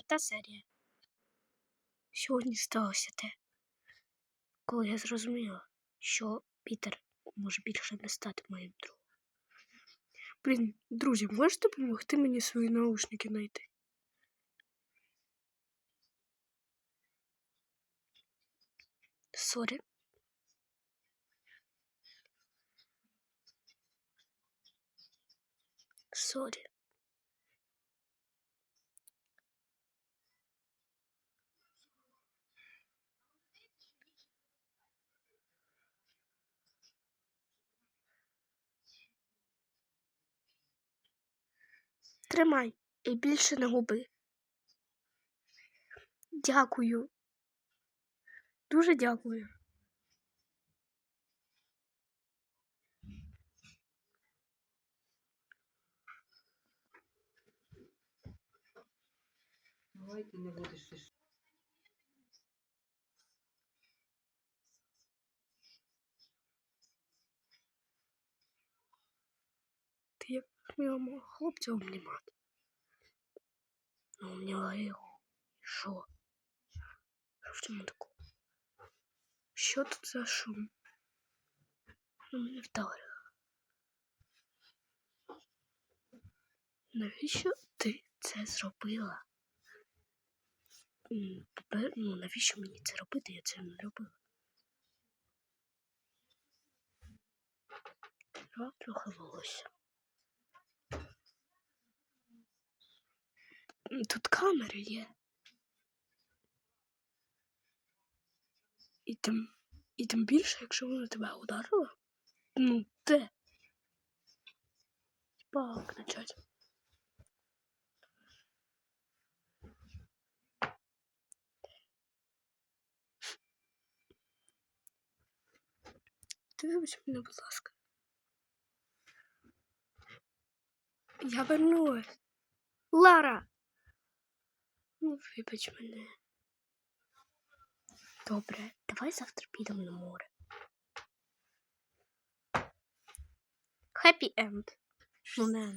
четверта серія. Сьогодні сталося те, коли я зрозуміла, що Пітер може більше не стати моїм другом. Блін, друзі, можете допомогти мені свої наушники знайти? Сорі. Сорі. Тримай і більше не губи. Дякую. Дуже дякую. Давайте не будеш ти ж. Ти як мого хлопця обнімати. Ну, обняла його. І Що? Що в цьому такого? Що тут за шум? Ну, мене вдарило. Навіщо ти це зробила? Тепер, ну, навіщо мені це робити? Я це не робила. Трохи волосся. Тут камери є. І тим, і тим більше, якщо вона тебе ударила. Ну, де? Типа кричать. Ти вибач мене, будь ласка. Я вернулась. Лара! Ну, вибач мене. Добре, давай завтра підемо на море. Ну, не.